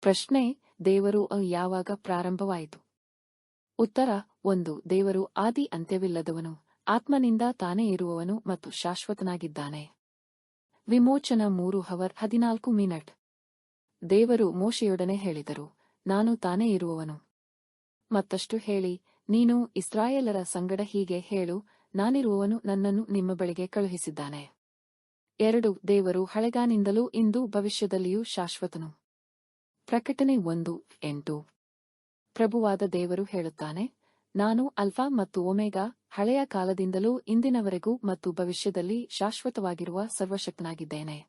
ಪ್ರಶ್ನೆ, ದೇವರು ಯಾವಾಗ ಪ್ರಾರಂಭವಾಯಿತು? ಉತ್ತರ, ಒಂದು, ದೇವರು ಆದಿ ಅಂತ್ಯವಿಲ್ಲದವನು, ಆತ್ಮನಿಂದ ತಾನೇ ಇರುವವನು ಮತ್ತು ಶಾಶ್ವತನಾಗಿದ್ದಾನೆ. ವಿಮೋಚನ ಮೂರು, ಹವರ್ ಹದಿನಾಲ್ಕು ಮಿನಟ್. ದೇವರು ಮೋಶೆಯೊಡನೆ ಹೇಳಿದರು, ನಾನು ತಾನೇ ಇರುವವನು. ಮತ್ತಷ್ಟು ಹೇಳಿ, ನೀನು ಇಸ್ರಾಯೇಲರ ಸಂಗಡ ಹೀಗೆ ಹೇಳು, ನಾನಿರುವವನು ನನ್ನನ್ನು ನಿಮ್ಮ ಬಳಿಗೆ ಕಳುಹಿಸಿದ್ದಾನೆ. ಎರಡು, ದೇವರು ಹಳೆಗಾನಿಂದಲೂ ಇಂದು ಭವಿಷ್ಯದಲ್ಲಿಯೂ ಶಾಶ್ವತನು. ಪ್ರಕಟಣೆ ಒಂದು ಎಂಟು. ಪ್ರಭುವಾದ ದೇವರು ಹೇಳುತ್ತಾನೆ, ನಾನು ಅಲ್ಫಾ ಮತ್ತು ಒಮೆಗಾ ಹಳೆಯ ಕಾಲದಿಂದಲೂ ಇಂದಿನವರೆಗೂ ಮತ್ತು ಭವಿಷ್ಯದಲ್ಲಿ ಶಾಶ್ವತವಾಗಿರುವ ಸರ್ವಶಕ್ತನಾಗಿದ್ದೇನೆ.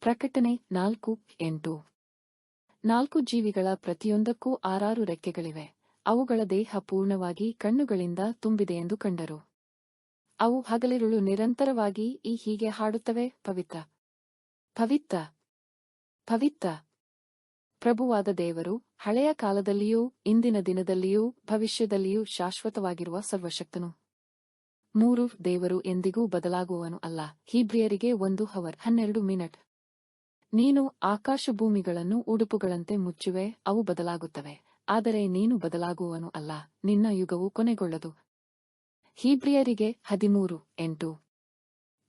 ಪ್ರಕಟಣೆ ನಾಲ್ಕು ಎಂಟು. ನಾಲ್ಕು ಜೀವಿಗಳ ಪ್ರತಿಯೊಂದಕ್ಕೂ ಆರಾರು ರೆಕ್ಕೆಗಳಿವೆ. ಅವುಗಳ ದೇಹ ಪೂರ್ಣವಾಗಿ ಕಣ್ಣುಗಳಿಂದ ತುಂಬಿದೆ ಎಂದು ಕಂಡರು. ಅವು ಹಗಲಿರುಳು ನಿರಂತರವಾಗಿ ಈ ಹೀಗೆ ಹಾಡುತ್ತವೆ, ಪವಿತ್ರ. ಪವಿತ್ರ. ಪವಿತ್ರ. ಪ್ರಭುವಾದ ದೇವರು, ಹಳೆಯ ಕಾಲದಲ್ಲಿಯೂ, ಇಂದಿನ ದಿನದಲ್ಲಿಯೂ, ಭವಿಷ್ಯದಲ್ಲಿಯೂ ಶಾಶ್ವತವಾಗಿರುವ ಸರ್ವಶಕ್ತನು. ಮೂರು, ದೇವರು ಎಂದಿಗೂ ಬದಲಾಗುವನು ಅಲ್ಲ. ಹೀಬ್ರಿಯರಿಗೆ ಒಂದು ಹವರ್. ಹನ್ನೆರಡು, ಮಿನಟ್. ನೀನು ಆಕಾಶಭೂಮಿಗಳನ್ನು ಉಡುಪುಗಳಂತೆ ಮುಚ್ಚುವೆ, ಅವು ಬದಲಾಗುತ್ತವೆ. ಆದರೆ ನೀನು ಬದಲಾಗುವನು ಅಲ್ಲ. ನಿನ್ನ ಯುಗವು ಕೊನೆಗೊಳ್ಳದು. ಹೀಬ್ರಿಯರಿಗೆ ಹದಿಮೂರು, ಎಂಟು.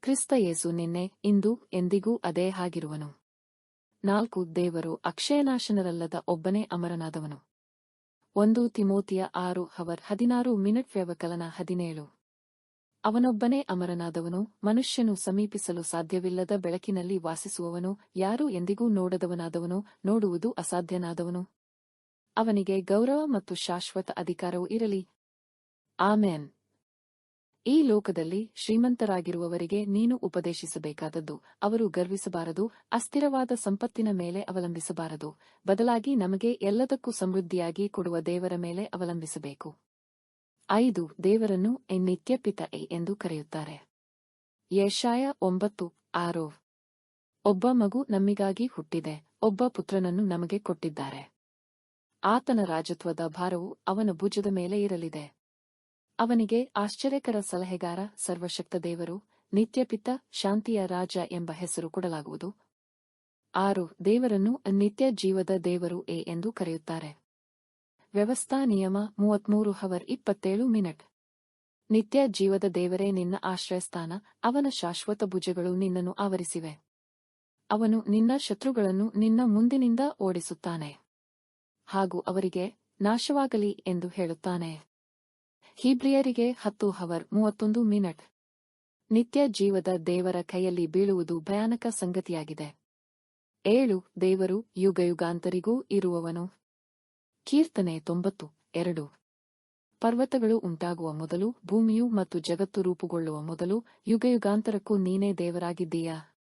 ಕ್ರಿಸ್ತ ಯೇಸು ನಿನ್ನೆ, ಇಂದು, ಎಂದಿಗೂ ಅದೇ ಹಾಗಿರುವನು. ನಾಲ್ಕು ದೇವರು ಅಕ್ಷಯನಾಶನರಲ್ಲದ ಒಬ್ಬನೇ ಅಮರನಾದವನು. ಒಂದು ತಿಮೋತಿಯ ಆರು ಹವರ್ ಹದಿನಾರು ಮಿನಿಟ್ ವ್ಯವಕಲನ ಹದಿನೇಳು. ಅವನೊಬ್ಬನೇ ಅಮರನಾದವನು, ಮನುಷ್ಯನು ಸಮೀಪಿಸಲು ಸಾಧ್ಯವಿಲ್ಲದ ಬೆಳಕಿನಲ್ಲಿ ವಾಸಿಸುವವನು, ಯಾರೂ ಎಂದಿಗೂ ನೋಡದವನಾದವನು, ನೋಡುವುದು ಅಸಾಧ್ಯನಾದವನು. ಅವನಿಗೆ ಗೌರವ ಮತ್ತು ಶಾಶ್ವತ ಅಧಿಕಾರವೂ ಇರಲಿ. ಆಮೇನ್. ಈ ಲೋಕದಲ್ಲಿ ಶ್ರೀಮಂತರಾಗಿರುವವರಿಗೆ ನೀನು ಉಪದೇಶಿಸಬೇಕಾದದ್ದು, ಅವರು ಗರ್ವಿಸಬಾರದು, ಅಸ್ಥಿರವಾದ ಸಂಪತ್ತಿನ ಮೇಲೆ ಅವಲಂಬಿಸಬಾರದು, ಬದಲಾಗಿ ನಮಗೆ ಎಲ್ಲದಕ್ಕೂ ಸಮೃದ್ಧಿಯಾಗಿ ಕೊಡುವ ದೇವರ ಮೇಲೆ ಅವಲಂಬಿಸಬೇಕು. ಐದು, ದೇವರನ್ನು ನಿತ್ಯ ಪಿತ ಎ ಎಂದು ಕರೆಯುತ್ತಾರೆ. ಯಶಾಯ ಒಂಬತ್ತು, ಆರೋ. ಒಬ್ಬ ಮಗು ನಮ್ಮಿಗಾಗಿ ಹುಟ್ಟಿದೆ, ಒಬ್ಬ ಪುತ್ರನನ್ನು ನಮಗೆ ಕೊಟ್ಟಿದ್ದಾರೆ. ಆತನ ರಾಜತ್ವದ ಭಾರವು ಅವನ ಭುಜದ ಮೇಲೆ ಇರಲಿದೆ. ಅವನಿಗೆ ಆಶ್ಚರ್ಯಕರ ಸಲಹೆಗಾರ, ಸರ್ವಶಕ್ತ ದೇವರು, ನಿತ್ಯಪಿತ, ಶಾಂತಿಯ ರಾಜ ಎಂಬ ಹೆಸರು ಕೊಡಲಾಗುವುದು. ಆರು, ದೇವರನ್ನು ನಿತ್ಯ ಜೀವದ ದೇವರು ಎ ಎಂದು ಕರೆಯುತ್ತಾರೆ. ವ್ಯವಸ್ಥಾ ನಿಯಮ ಮೂವತ್ಮೂರು ಹವರ್ ಇಪ್ಪತ್ತೇಳು ಮಿನಿಟ್. ನಿತ್ಯ ಜೀವದ ದೇವರೇ ನಿನ್ನ ಆಶ್ರಯಸ್ಥಾನ, ಅವನ ಶಾಶ್ವತ ಭುಜಗಳು ನಿನ್ನನ್ನು ಆವರಿಸಿವೆ. ಅವನು ನಿನ್ನ ಶತ್ರುಗಳನ್ನು ನಿನ್ನ ಮುಂದಿನಿಂದ ಓಡಿಸುತ್ತಾನೆ. ಹಾಗೂ ಅವರಿಗೆ ನಾಶವಾಗಲಿ ಎಂದು ಹೇಳುತ್ತಾನೆ. ಹೀಬ್ರಿಯರಿಗೆ ಹತ್ತು ಹವರ್ ಮೂವತ್ತೊಂದು ಮಿನಟ್. ನಿತ್ಯ ಜೀವದ ದೇವರ ಕೈಯಲ್ಲಿ ಬೀಳುವುದು ಭಯಾನಕ ಸಂಗತಿಯಾಗಿದೆ. ಏಳು, ದೇವರು ಯುಗಯುಗಾಂತರಿಗೂ ಇರುವವನು. ಕೀರ್ತನೆ ತೊಂಬತ್ತು, ಎರಡು. ಪರ್ವತಗಳು ಉಂಟಾಗುವ ಮೊದಲು ಭೂಮಿಯು ಮತ್ತು ಜಗತ್ತು ರೂಪುಗೊಳ್ಳುವ ಮೊದಲು ಯುಗಯುಗಾಂತರಕ್ಕೂ ನೀನೇ ದೇವರಾಗಿದ್ದೀಯಾ?